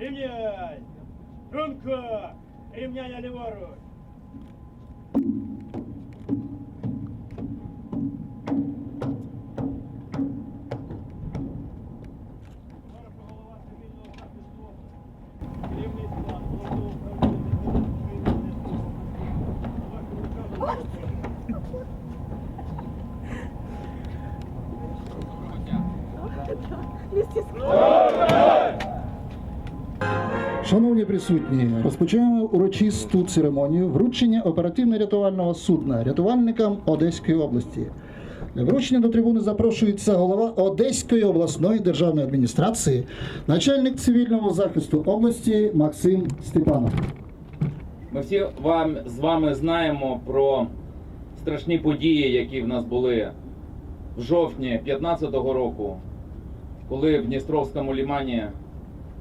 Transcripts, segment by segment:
Рівняй! Струнко! Рівняння ліворуч! Старший Шановні присутні, розпочинаємо урочисту церемонію вручення оперативно-рятувального судна рятувальникам Одеської області. Для вручення до трибуни запрошується голова Одеської обласної державної адміністрації, начальник цивільного захисту області Максим Степанов. Ми всі вам, з вами знаємо про страшні події, які в нас були в жовтні 2015 року, коли в Дністровському лімані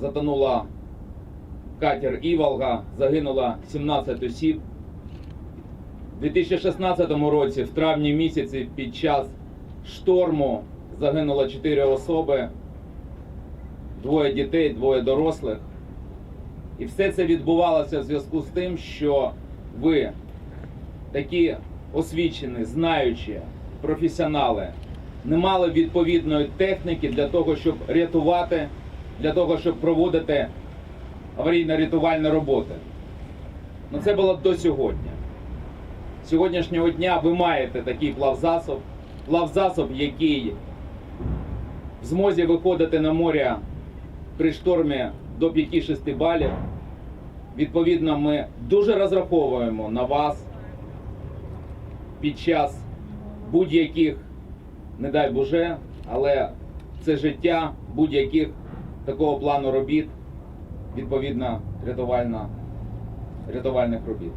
затонула катер Іволга, загинуло 17 осіб. У 2016 році, в травні місяці, під час шторму загинуло 4 особи, двоє дітей, двоє дорослих. І все це відбувалося в зв'язку з тим, що ви такі освічені, знаючі, професіонали, не мали відповідної техніки для того, щоб рятувати, для того, щоб проводити аварійно-рятувальні роботи. Ну це було до сьогодні. З Сьогоднішнього дня ви маєте такий плавзасоб, плавзасоб, який в змозі виходити на море при штормі до 5-6 балів. Відповідно, ми дуже розраховуємо на вас під час будь-яких, не дай Боже, але це життя будь-яких такого плану робіт, відповідно, рятувальна, рятувальних робіт.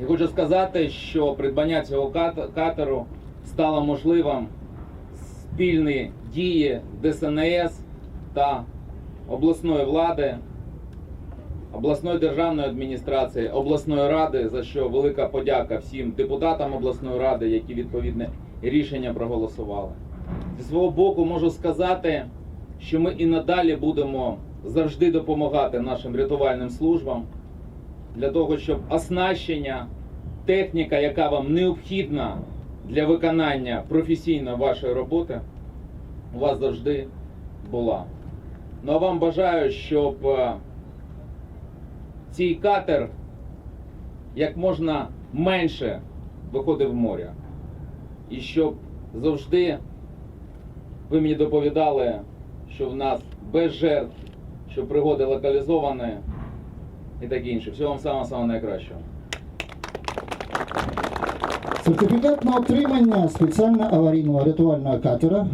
Я хочу сказати, що придбання цього катеру стало можливим спільні дії ДСНС та обласної влади, обласної державної адміністрації, обласної ради, за що велика подяка всім депутатам обласної ради, які відповідне рішення проголосували. Зі свого боку можу сказати, що ми і надалі будемо завжди допомагати нашим рятувальним службам для того, щоб оснащення, техніка, яка вам необхідна для виконання професійної вашої роботи, у вас завжди була. Ну а вам бажаю, щоб е, цей катер як можна менше виходив в море. І щоб завжди ви мені доповідали, що в нас без жертв, що пригоди локалізовані і таке інше. Всього вам самого самого найкращого. Сертифікат на отримання спеціально аварійного рятувального катера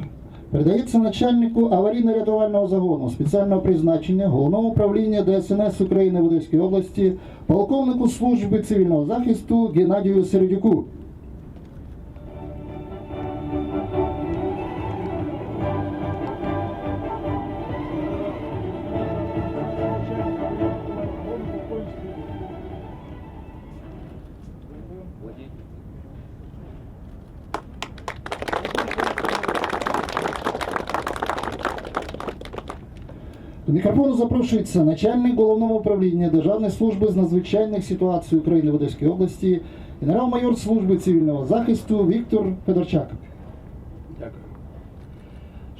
передається начальнику аварійно-рятувального загону спеціального призначення Головного управління ДСНС України в Одеській області, полковнику служби цивільного захисту Геннадію Середюку. Мікрофону запрошується начальник головного управління Державної служби з надзвичайних ситуацій України в Одеській області, генерал-майор служби цивільного захисту Віктор Федорчак. Дякую.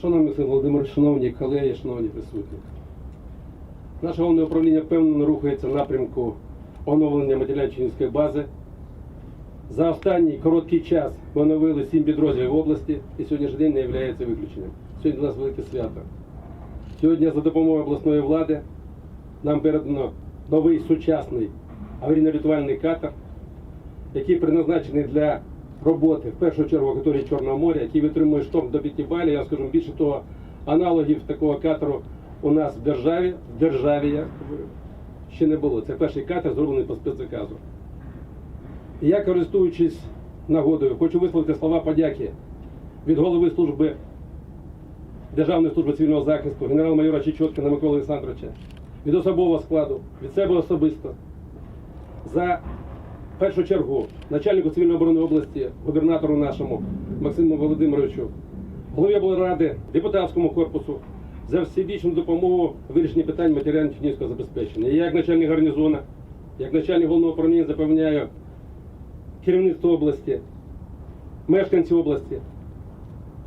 Шановний Володимирович, шановні колеги, шановні присутні. Наше головне управління впевнено рухається в напрямку оновлення матеріально-чинівської бази. За останній короткий час ми оновили сім підрозділів області і сьогоднішній день не є виключенням. Сьогодні для нас велике свято. Сьогодні за допомогою обласної влади нам передано новий сучасний аварійно-рятувальний катер, який призначений для роботи в першу чергу в акваторії Чорного моря, який витримує шторм до 5 балів. Я скажу більше того, аналогів такого катеру у нас в державі, в державі я ще не було. Це перший катер, зроблений по спецзаказу. Я, користуючись нагодою, хочу висловити слова подяки від голови служби Державної служби цивільного захисту, генерал-майора Чечоткина Миколи Олександровича, від особового складу, від себе особисто, за першу чергу начальнику цивільної оборони області, губернатору нашому Максиму Володимировичу, голові облради, депутатському корпусу, за всебічну допомогу вирішенні питань матеріально-технічного забезпечення. Я як начальник гарнізону, як начальник головного управління запевняю керівництво області, мешканці області,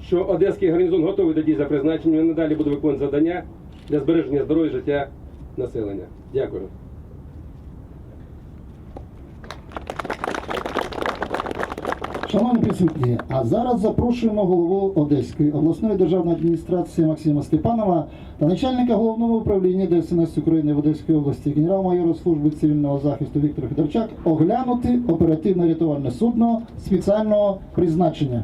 що Одеський гарнізон готовий до дій за призначенням і надалі буде виконувати завдання для збереження здоров'я життя населення. Дякую. Шановні присутні, а зараз запрошуємо голову Одеської обласної державної адміністрації Максима Степанова та начальника головного управління ДСНС України в Одеській області генерал-майора служби цивільного захисту Віктора Федорчак оглянути оперативно-рятувальне судно спеціального призначення.